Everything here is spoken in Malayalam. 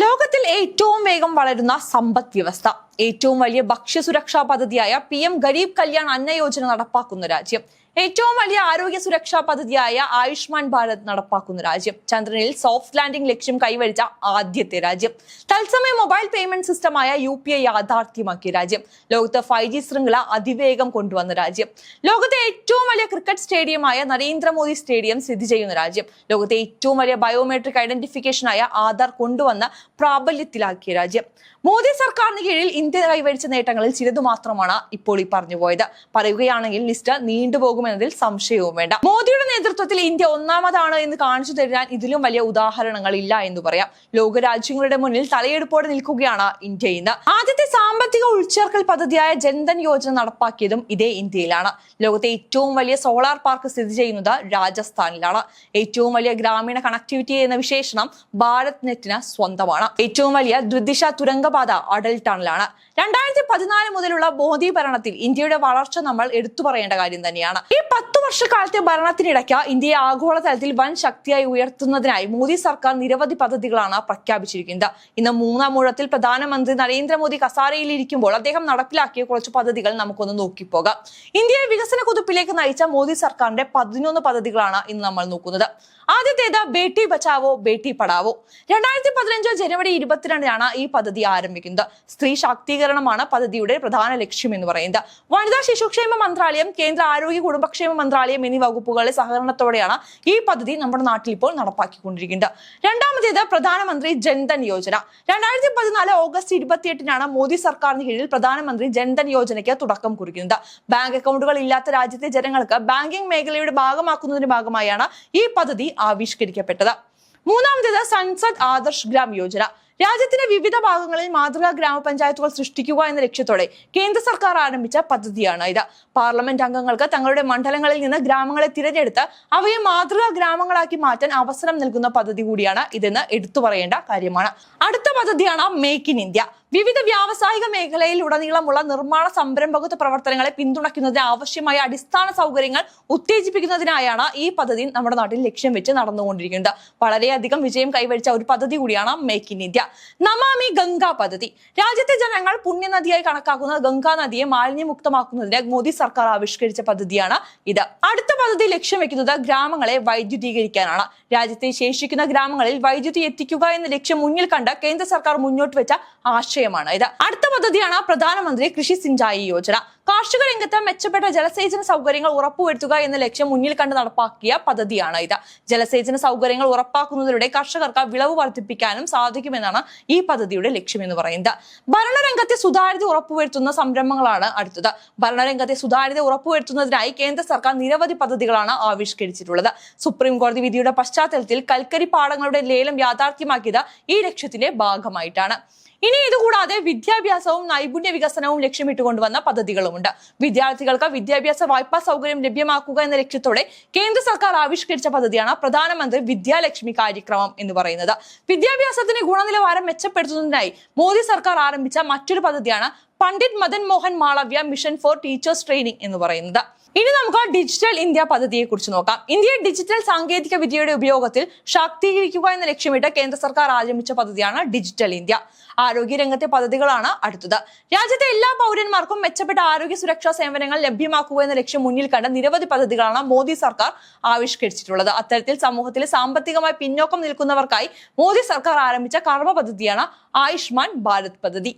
ലോകത്തിൽ ഏറ്റവും വേഗം വളരുന്ന സമ്പദ് വ്യവസ്ഥ. ഏറ്റവും വലിയ ഭക്ഷ്യസുരക്ഷാ പദ്ധതിയായ പി എം ഗരീബ് കല്യാൺ അന്ന യോജന നടപ്പാക്കുന്ന രാജ്യം. ഏറ്റവും വലിയ ആരോഗ്യ സുരക്ഷാ പദ്ധതിയായ ആയുഷ്മാൻ ഭാരത് നടപ്പാക്കുന്ന രാജ്യം. ചന്ദ്രനിൽ സോഫ്റ്റ് ലാൻഡിംഗ് ലക്ഷ്യം കൈവരിച്ച ആദ്യത്തെ രാജ്യം. തത്സമയ മൊബൈൽ പേയ്മെന്റ് സിസ്റ്റമായ യു പി ഐ യാഥാർത്ഥ്യമാക്കിയ രാജ്യം. ലോകത്ത് ഫൈവ് ജി ശൃംഖല അതിവേഗം കൊണ്ടുവന്ന രാജ്യം. ലോകത്തെ ഏറ്റവും വലിയ ക്രിക്കറ്റ് സ്റ്റേഡിയമായ നരേന്ദ്രമോദി സ്റ്റേഡിയം സ്ഥിതി ചെയ്യുന്ന രാജ്യം. ലോകത്തെ ഏറ്റവും വലിയ ബയോമെട്രിക് ഐഡന്റിഫിക്കേഷനായ ആധാർ കൊണ്ടുവന്ന പ്രാബല്യത്തിലാക്കിയ രാജ്യം. മോദി സർക്കാരിന് കീഴിൽ ഇന്ത്യ കൈവരിച്ച നേട്ടങ്ങളിൽ ചിലത് മാത്രമാണ് ഇപ്പോൾ ഈ പറഞ്ഞു പോയത് പറയുകയാണെങ്കിൽ ലിസ്റ്റ് നീണ്ടുപോകുമെന്നതിൽ സംശയവും വേണ്ട. മോദിയുടെ നേതൃത്വത്തിൽ ഇന്ത്യ ഒന്നാമതാണ് എന്ന് കാണിച്ചു തരാൻ ഇതിലും വലിയ ഉദാഹരണങ്ങൾ ഇല്ല എന്ന് പറയാം. ലോകരാജ്യങ്ങളുടെ മുന്നിൽ തലയെടുപ്പോടെ നിൽക്കുകയാണ് ഇന്ത്യ ഇന്ന്. ആദ്യത്തെ സാമ്പത്തിക ഉൾച്ചേർക്കൽ പദ്ധതിയായ ജൻധൻ യോജന നടപ്പാക്കിയതും ഇതേ ഇന്ത്യയിലാണ്. ലോകത്തെ ഏറ്റവും വലിയ സോളാർ പാർക്ക് സ്ഥിതി ചെയ്യുന്നത് രാജസ്ഥാനിലാണ്. ഏറ്റവും വലിയ ഗ്രാമീണ കണക്ടിവിറ്റി എന്ന വിശേഷണം ഭാരത് നെറ്റിന് സ്വന്തമാണ്. ഏറ്റവും വലിയ ദ്വിദിശ തുരങ്കപാത അടൽ ടണലാണ് രണ്ടായിരത്തി പതിനാല് മുതലുള്ള മോദി ഭരണത്തിൽ ഇന്ത്യയുടെ വളർച്ച നമ്മൾ എടുത്തു പറയേണ്ട കാര്യം തന്നെയാണ്. ഈ പത്തു വർഷക്കാലത്തെ ഭരണത്തിനിടയ്ക്ക് ഇന്ത്യയെ ആഗോളതലത്തിൽ വൻ ശക്തിയായി ഉയർത്തുന്നതിനായി മോദി സർക്കാർ നിരവധി പദ്ധതികളാണ് പ്രഖ്യാപിച്ചിരിക്കുന്നത്. ഇന്ന് മൂന്നാം ഊഴത്തിൽ പ്രധാനമന്ത്രി നരേന്ദ്രമോദി കസാരയിലിരിക്കുമ്പോൾ അദ്ദേഹം നടപ്പിലാക്കിയ കുറച്ച് പദ്ധതികൾ നമുക്കൊന്ന് നോക്കിപ്പോകാം. ഇന്ത്യയെ വികസന കുതിപ്പിലേക്ക് നയിച്ച മോദി സർക്കാരിന്റെ പതിനൊന്ന് പദ്ധതികളാണ് ഇന്ന് നമ്മൾ നോക്കുന്നത്. ആദ്യത്തേത് ബേട്ടി ബച്ചാവോ ബേട്ടി പഠാവോ രണ്ടായിരത്തി പതിനഞ്ച് ജനുവരി ഇരുപത്തിരണ്ടിനാണ് ഈ പദ്ധതി ആരംഭിക്കുന്നത്. സ്ത്രീ ശാക്തീകരണമാണ് പദ്ധതിയുടെ പ്രധാന ലക്ഷ്യം എന്ന് പറയുന്നത്. വനിതാ ശിശുക്ഷേമ മന്ത്രാലയം കേന്ദ്ര ആരോഗ്യ കുടുംബക്ഷേമ മന്ത്രാലയം എന്നീ വകുപ്പുകളുടെ സഹകരണത്തോടെയാണ് ഈ പദ്ധതി നമ്മുടെ നാട്ടിൽ ഇപ്പോൾ നടപ്പാക്കിക്കൊണ്ടിരിക്കുന്നത്. രണ്ടാമത്തേത് പ്രധാനമന്ത്രി ജൻധൻ യോജന. രണ്ടായിരത്തി പതിനാല് ഓഗസ്റ്റ് ഇരുപത്തിയെട്ടിനാണ് മോദി സർക്കാരിന് കീഴിൽ പ്രധാനമന്ത്രി ജൻധൻ യോജനയ്ക്ക് തുടക്കം കുറിക്കുന്നത്. ബാങ്ക് അക്കൗണ്ടുകൾ ഇല്ലാത്ത രാജ്യത്തെ ജനങ്ങൾക്ക് ബാങ്കിംഗ് മേഖലയുടെ ഭാഗമാക്കുന്നതിന്റെ ഭാഗമായാണ് ഈ പദ്ധതി ആവിഷ്കരിക്കപ്പെട്ടത്. മൂന്നാമത്തേത് സൻസദ് ആദർശ് ഗ്രാം യോജന. രാജ്യത്തിന്റെ വിവിധ ഭാഗങ്ങളിൽ മാതൃകാ ഗ്രാമപഞ്ചായത്തുകൾ സൃഷ്ടിക്കുക എന്ന ലക്ഷ്യത്തോടെ കേന്ദ്ര സർക്കാർ ആരംഭിച്ച പദ്ധതിയാണ് ഇത്. പാർലമെന്റ് അംഗങ്ങൾക്ക് തങ്ങളുടെ മണ്ഡലങ്ങളിൽ നിന്ന് ഗ്രാമങ്ങളെ തിരഞ്ഞെടുത്ത് അവയെ മാതൃകാ ഗ്രാമങ്ങളാക്കി മാറ്റാൻ അവസരം നൽകുന്ന പദ്ധതി കൂടിയാണ് ഇതെന്ന് എടുത്തു പറയേണ്ട കാര്യമാണ്. അടുത്ത പദ്ധതിയാണ് മേക്ക് ഇൻ ഇന്ത്യ വിവിധ വ്യാവസായിക മേഖലയിൽ ഉടനീളമുള്ള നിർമ്മാണ സംരംഭകത്വ പ്രവർത്തനങ്ങളെ പിന്തുണയ്ക്കുന്നതിന് ആവശ്യമായ അടിസ്ഥാന സൗകര്യങ്ങൾ ഉത്തേജിപ്പിക്കുന്നതിനായാണ് ഈ പദ്ധതി നമ്മുടെ നാട്ടിൽ ലക്ഷ്യം വെച്ച് നടന്നുകൊണ്ടിരിക്കുന്നത്. വളരെയധികം വിജയം കൈവരിച്ച ഒരു പദ്ധതി കൂടിയാണ് make in India Namami Ganga പദ്ധതി. രാജ്യത്തെ ജനങ്ങൾ പുണ്യനദിയായി കണക്കാക്കുന്ന ഗംഗാ നദിയെ മാലിന്യമുക്തമാക്കുന്നതിന് മോദി സർക്കാർ ആവിഷ്കരിച്ച പദ്ധതിയാണ് ഇത്. അടുത്ത പദ്ധതി ലക്ഷ്യം വെക്കുന്നത് ഗ്രാമങ്ങളെ വൈദ്യുതീകരിക്കാനാണ്. രാജ്യത്തെ ശേഷിക്കുന്ന ഗ്രാമങ്ങളിൽ വൈദ്യുതി എത്തിക്കുക എന്ന ലക്ഷ്യം മുന്നിൽ കണ്ട് കേന്ദ്ര സർക്കാർ മുന്നോട്ട് വെച്ച ആശയമാണ് ഇത് അടുത്ത പദ്ധതിയാണ് പ്രധാനമന്ത്രി കൃഷി സിഞ്ചായി യോജന. കാർഷിക രംഗത്ത് മെച്ചപ്പെട്ട ജലസേചന സൗകര്യങ്ങൾ ഉറപ്പുവരുത്തുക എന്ന ലക്ഷ്യം മുന്നിൽ കണ്ട് നടപ്പാക്കിയ പദ്ധതിയാണ് ഇത്. ജലസേചന സൗകര്യങ്ങൾ ഉറപ്പാക്കുന്നതിലൂടെ കർഷകർക്ക് വിളവ് വർദ്ധിപ്പിക്കാനും സാധിക്കുമെന്നാണ് ഈ പദ്ധതിയുടെ ലക്ഷ്യം എന്ന് പറയുന്നത്. ഭരണരംഗത്തെ സുതാര്യത ഉറപ്പുവരുത്തുന്ന സംരംഭങ്ങളാണ് അടുത്തത്. ഭരണരംഗത്തെ സുതാര്യത ഉറപ്പുവരുത്തുന്നതിനായി കേന്ദ്ര സർക്കാർ നിരവധി പദ്ധതികളാണ് ആവിഷ്കരിച്ചിട്ടുള്ളത്. സുപ്രീം കോടതി വിധിയുടെ പശ്ചാത്തലത്തിൽ കൽക്കരി പാടങ്ങളുടെ ലേലം യാഥാർത്ഥ്യമാക്കിയത് ഈ ലക്ഷ്യത്തിന്റെ ഭാഗമായിട്ടാണ്. ഇനി ഇതുകൂടാതെ വിദ്യാഭ്യാസവും നൈപുണ്യ വികസനവും ലക്ഷ്യമിട്ടുകൊണ്ടുവന്ന പദ്ധതികളുമുണ്ട്. വിദ്യാർത്ഥികൾക്ക് വിദ്യാഭ്യാസ വായ്പാ സൗകര്യം ലഭ്യമാക്കുക എന്ന ലക്ഷ്യത്തോടെ കേന്ദ്ര സർക്കാർ ആവിഷ്കരിച്ച പദ്ധതിയാണ് പ്രധാനമന്ത്രി വിദ്യാലക്ഷ്മി കാര്യക്രമം എന്ന് പറയുന്നത്. വിദ്യാഭ്യാസത്തിന് ഗുണനിലവാരം മെച്ചപ്പെടുത്തുന്നതിനായി മോദി സർക്കാർ ആരംഭിച്ച മറ്റൊരു പദ്ധതിയാണ് Pandit Madan Mohan Malaviya mission for teachers training എന്ന് പറയുന്നത്. ഇനി നമുക്ക് ഡിജിറ്റൽ ഇന്ത്യ പദ്ധതിയെ കുറിച്ച് നോക്കാം. ഇന്ത്യയെ ഡിജിറ്റൽ സാങ്കേതിക വിദ്യയുടെ ഉപയോഗത്തിൽ ശാക്തീകരിക്കുക എന്ന ലക്ഷ്യമിട്ട് കേന്ദ്ര സർക്കാർ ആരംഭിച്ച പദ്ധതിയാണ് ഡിജിറ്റൽ ഇന്ത്യ. ആരോഗ്യ രംഗത്തെ പദ്ധതികളാണ് അടുത്തത്. രാജ്യത്തെ എല്ലാ പൗരന്മാർക്കും മെച്ചപ്പെട്ട ആരോഗ്യ സുരക്ഷാ സേവനങ്ങൾ ലഭ്യമാക്കുക എന്ന ലക്ഷ്യം മുന്നിൽ കണ്ട നിരവധി പദ്ധതികളാണ് മോദി സർക്കാർ ആവിഷ്കരിച്ചിട്ടുള്ളത്. അത്തരത്തിൽ സമൂഹത്തിലെ സാമ്പത്തികമായി പിന്നോക്കം നിൽക്കുന്നവർക്കായി മോദി സർക്കാർ ആരംഭിച്ച കർമ്മ പദ്ധതിയാണ് ആയുഷ്മാൻ ഭാരത് പദ്ധതി.